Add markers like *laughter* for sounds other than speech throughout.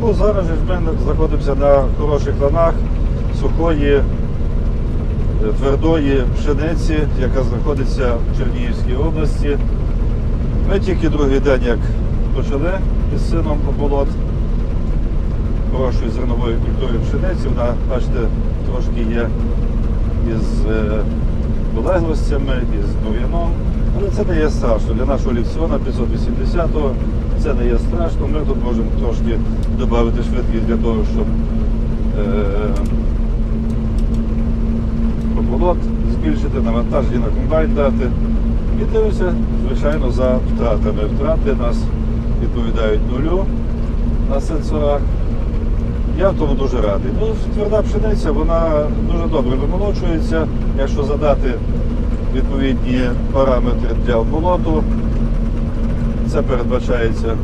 Ну, зараз ми знаходимося на хороших ланах сухої, е, твердої пшениці, яка знаходиться в Чернігівській області. Ми тільки другий день як почали із сином оболот хорошої зернової культури пшениці. Вона, бачите, трошки є із полеглостями, із бур'яном. Але це не є страшно. Для нашого лікціона 580-го це не є страшно. Ми тут можемо трошки додати швидкість для того, щоб е, збільшити, навантаження на комбайн дати. І дивимося, звичайно, за втратами. Втрати нас відповідають нулю на сенсорах. Я тому дуже радий. Ну, тверда пшениця, вона дуже добре вимолочується. Якщо задати відповідні параметри для обмолоту, це передбачається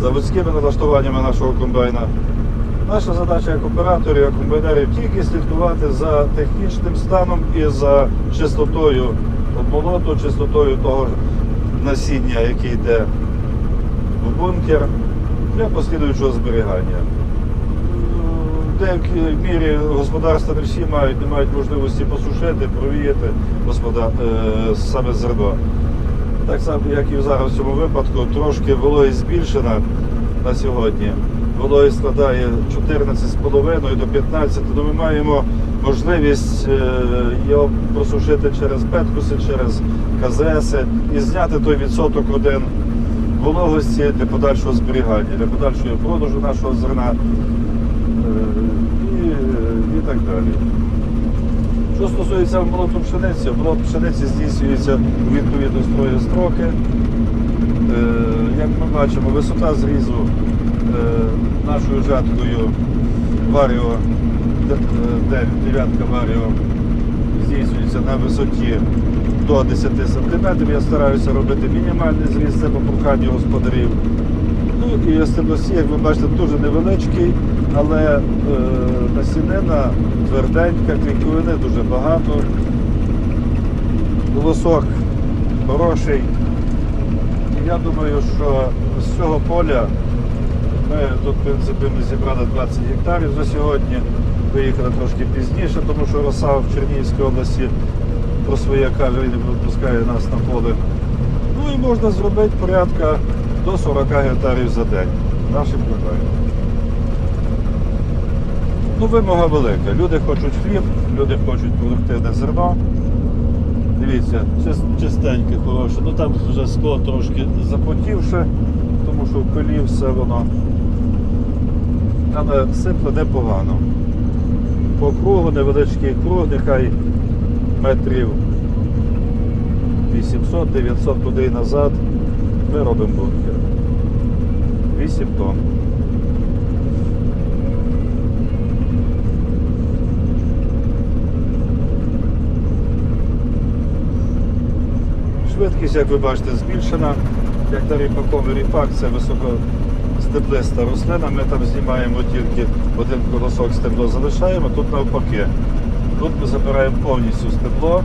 заводськими налаштуваннями нашого комбайна. Наша задача як операторів, як комбайнерів тільки слідкувати за технічним станом і за чистотою обмолоту, чистотою того насіння, яке йде в бункер для послідуючого зберігання. Деякій мірі господарства не всі мають, не мають можливості посушити, провіяти господа, е, саме зерно. Так само, як і зараз в цьому випадку, трошки вологість збільшена на сьогодні. Вологість складає 14,5 до 15, то ми маємо можливість е, його просушити через петкуси, через КЗС і зняти той відсоток один вологості для подальшого зберігання, для подальшого продажу нашого зерна е, так далі. Що стосується обороту пшениці, оборот пшениці здійснюється у відповідно строї строки. Е, Як ми бачимо, висота зрізу е, нашою жаткою Варіо, д- е, дев'ятка Варіо здійснюється на висоті до 10 см. Я стараюся робити мінімальний зріз, це по проханню господарів. Ну і стеблосі, як ви бачите, дуже невеличкий, але е, насінина тверденька, клейковини дуже багато. Волосок хороший. Я думаю, що з цього поля ми тут, в принципі, ми зібрали 20 гектарів за сьогодні. Виїхали трошки пізніше, тому що роса в Чернігівській області про своє каже не випускає нас на поле. Ну і можна зробити порядка до 40 гектарів за день нашим комбайном. Ну, вимога велика. Люди хочуть хліб, люди хочуть продуктивне зерно. Дивіться, чистеньке, хороше. Ну там вже скло трошки запотівше, тому що в пилі все воно. Але сипле непогано. По кругу невеличкий круг, нехай метрів 800-900 туди і назад. Ми робимо бункер. 8 тонн. Швидкість, як ви бачите, збільшена. Як на ріпаковий ріпак, це високостеблиста рослина. Ми там знімаємо тільки один колосок стебло залишаємо, тут навпаки. Тут ми забираємо повністю стебло,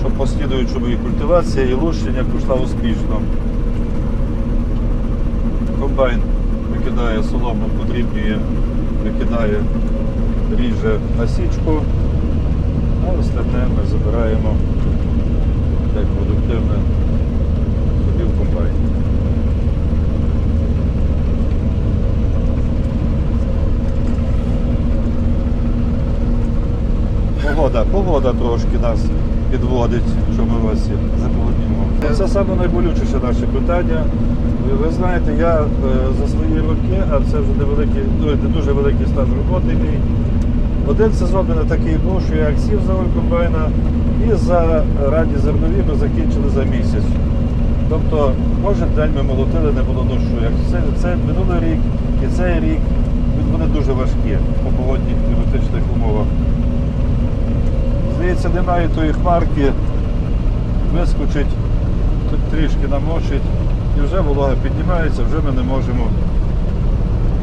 щоб послідуючому і культивація, і лущення пішла успішно. Комбайн викидає солому, подрібнює, викидає, ріже насічку, остальне ми забираємо як продуктивне собі в комбайн. Погода, погода трошки нас підводить, що ми в році запогоднімо. Це саме найболючіше наше питання. Ви, знаєте, я е, за свої роки, а це вже невеликий, дуже великий стаж роботи мій. Один сезон мене такий був, що я сів за комбайна і за ранні зернові ми закінчили за місяць. Тобто кожен день ми молотили, не було дощу. Як це, це минулий рік і цей рік вони дуже важкі по погодних кліматичних умовах. Здається, немає тої хмарки, вискочить, трішки намочить, і вже волога піднімається, вже ми не можемо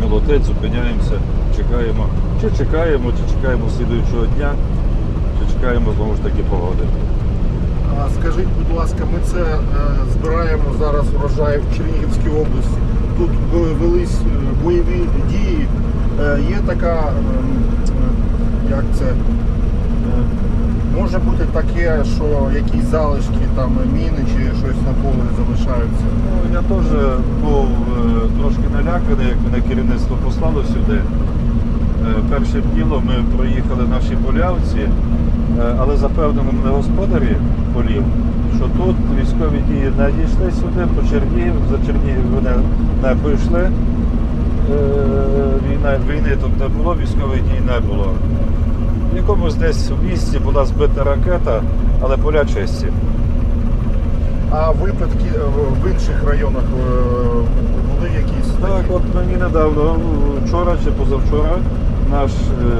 молотити, зупиняємося, чекаємо. Чи чекаємо, чи чекаємо слідуючого дня, чи чекаємо знову ж таки погоди. Скажіть, будь ласка, ми це е, збираємо зараз урожай в Чернігівській області. Тут велись е, бойові дії. Е, є така, ем, е, як це, е, може бути таке, що якісь залишки, там міни чи щось на полі залишаються. Я теж був е, трошки наляканий, як мене керівництво послало сюди. Е, Першим ділом ми проїхали наші полявці, е, але запевнили мене господарі полів, що тут військові дії не дійшли сюди, по Чернігів, за Чернігів вони не прийшли. Е, Війна, війни тут не було, військових дій не було. В якомусь десь в місті була збита ракета, але поля чисті. А випадки е, в інших районах е, були якісь? Так, от мені недавно, вчора чи позавчора, наш е,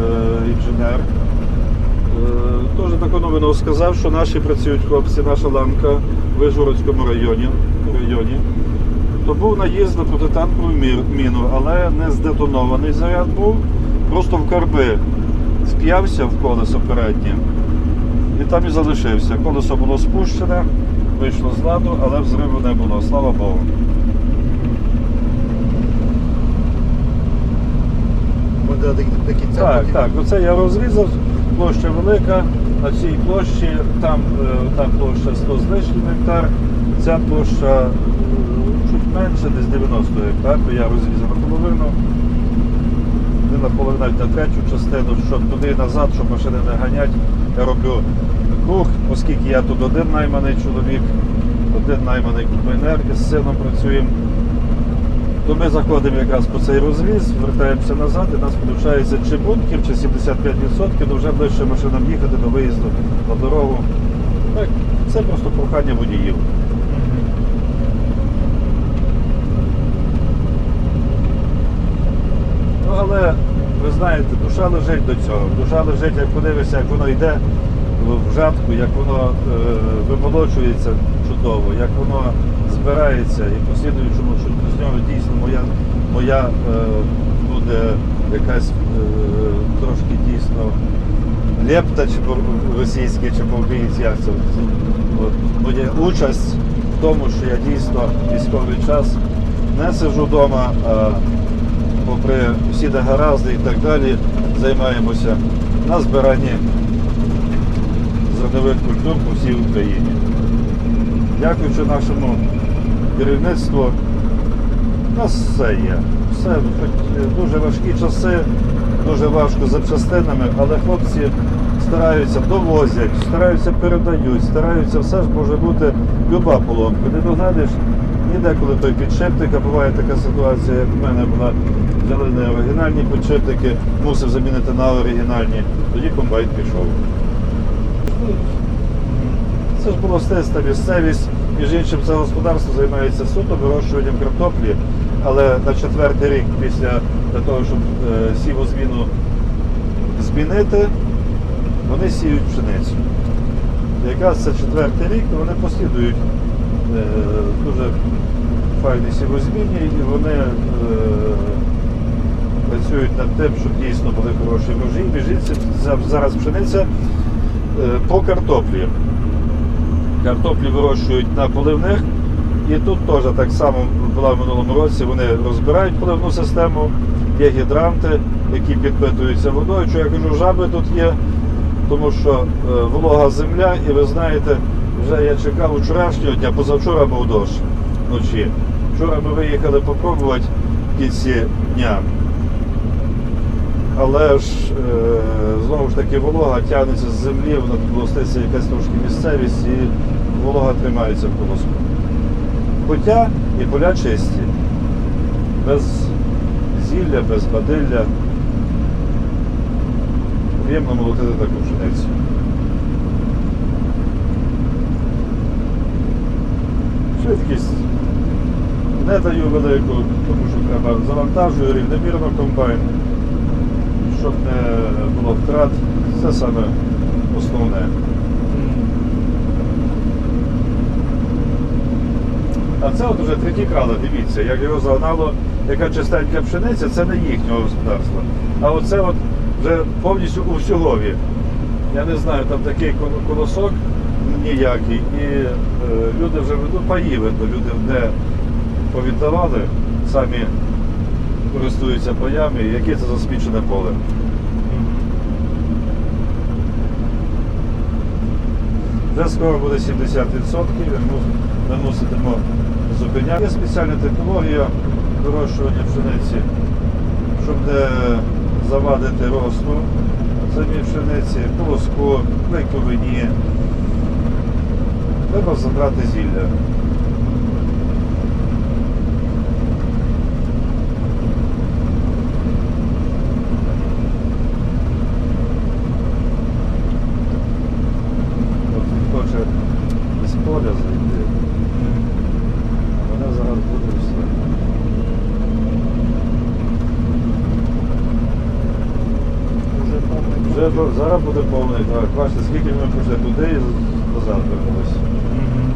інженер е, теж таку новину сказав, що наші працюють хлопці, наша ланка в Вижгородському районі, районі. То був наїзд на протитанкову міну, але не здетонований заряд був, просто в карби сп'явся в колесо переднє і там і залишився. Колесо було спущене, вийшло з ладу, але взриву не було, слава Богу. До, кінця Так, так, оце я розрізав, площа велика, на цій площі, там е, та площа 100 з лишнім гектар, ця площа чуть менше, десь 90 гектар, то я розрізав наполовину. Не наполовину, на третю частину, щоб туди і назад, щоб машини не ганять. Я роблю круг, оскільки я тут один найманий чоловік, один найманий комбайнер із сином працюємо. То ми заходимо якраз по цей розріз, вертаємося назад, і нас виходить чи бункер, чи 75%, то вже ближче машинам їхати до виїзду на дорогу. Так, це просто прохання водіїв. Ну, але ви знаєте, душа лежить до цього. Душа лежить, як подивишся, як воно йде в жатку, як воно е, вимолочується чудово, як воно збирається і послідуючому з нього дійсно моя, моя е, буде якась е, трошки дійсно лепта, чи по-російськи, чи по-українськи, як це буде участь в тому, що я дійсно військовий час не сиджу вдома, а попри всі негаразди і так далі, займаємося на збиранні зернових культур по всій Україні. Дякуючи нашому керівництву, у нас все є. Все, хоч дуже важкі часи, дуже важко за частинами, але хлопці стараються, довозять, стараються передають, стараються, все ж може бути люба поломка. Не догадиш, ніде, коли той підшипник, а буває така ситуація, як в мене була, взяли не оригінальні підшипники, мусив замінити на оригінальні, тоді комбайн пішов. Це ж було стиста місцевість. Між іншим, це господарство займається суто вирощуванням картоплі, але на четвертий рік після для того, щоб е, сівозміну змінити, вони сіють пшеницю. Якраз це четвертий рік, вони послідують дуже файні сівозмінні і вони е, працюють над тим, щоб дійсно були хороші іншим, за- зараз пшениця е, по картоплі. Картоплі вирощують на поливних. І тут теж так само була в минулому році. Вони розбирають поливну систему, є гідранти, які підпитуються водою. Що я кажу, жаби тут є, тому що е, волога земля, і ви знаєте, вже я чекав вчорашнього дня, позавчора був дощ вночі. Вчора ми виїхали попробувати в кінці дня. Але ж е, знову ж таки волога тягнеться з землі, вона властиться якась трошки місцевість і волога тримається в колоску. Хоча і поля чисті, без зілля, без бадилля. Приємно молотити таку пшеницю. Швидкість не даю велику, тому що треба завантажую рівномірно комбайн щоб не було втрат, це саме основне. А це от уже крала, дивіться, як його загнало, яка чистенька пшениця, це не їхнього господарства. А оце от вже повністю у всюгові. Я не знаю, там такий колосок, ніякий. І е, люди вже ну, паї видно, люди де повіддавали, самі користуються паями, яке це засмічене поле. Вже скоро буде 70%, ми, муситимо зупиняти. Є спеціальна технологія вирощування пшениці, щоб не завадити росту самій пшениці, колоску, клейковині. Треба забрати зілля. Зараз буде повний так. Бачите, скільки ми пішли туди і назад вернулися. Мгм.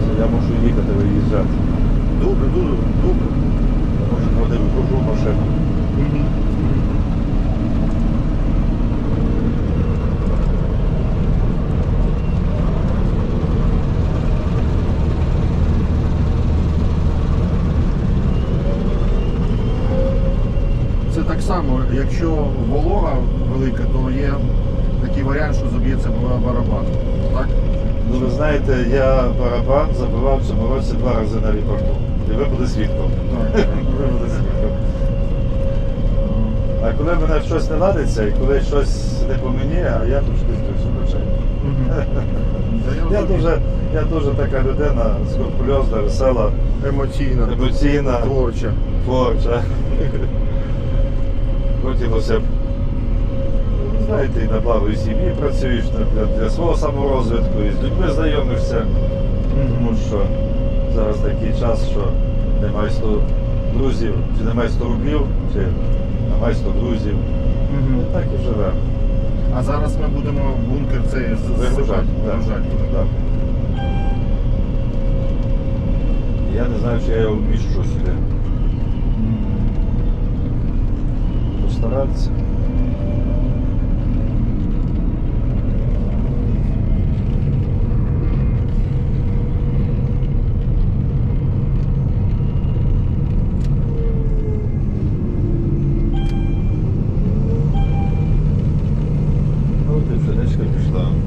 Це Я можу їхати виїжджати. Добре, добре, добре. Я можу ходити кружу машину. Мгм. Це так само, якщо волога велика, то є такий варіант, що заб'ється барабан. Так? Ну ви знаєте, я барабан забивав в цьому році два рази на ріпорту. І ви буде свідком. Так. Ви *laughs* свідком. А коли в мене щось не ладиться, і коли щось не по мені, а я здаюся очей. *laughs* Я дуже, я дуже така людина скрупульозна, весела, емоційна, емоційна, творча. творча. *laughs* Хотілося б, знаєте, і на благо сім'ї працюєш для, для свого саморозвитку, і з людьми знайомишся. Тому що зараз такий час, що немає 100 друзів, чи немає 100 рублів, чи немає 100 друзів. І так і живемо. А зараз ми будемо бункер цей Вигружати. Я не знаю, чи я його вміщу сюди. haftalar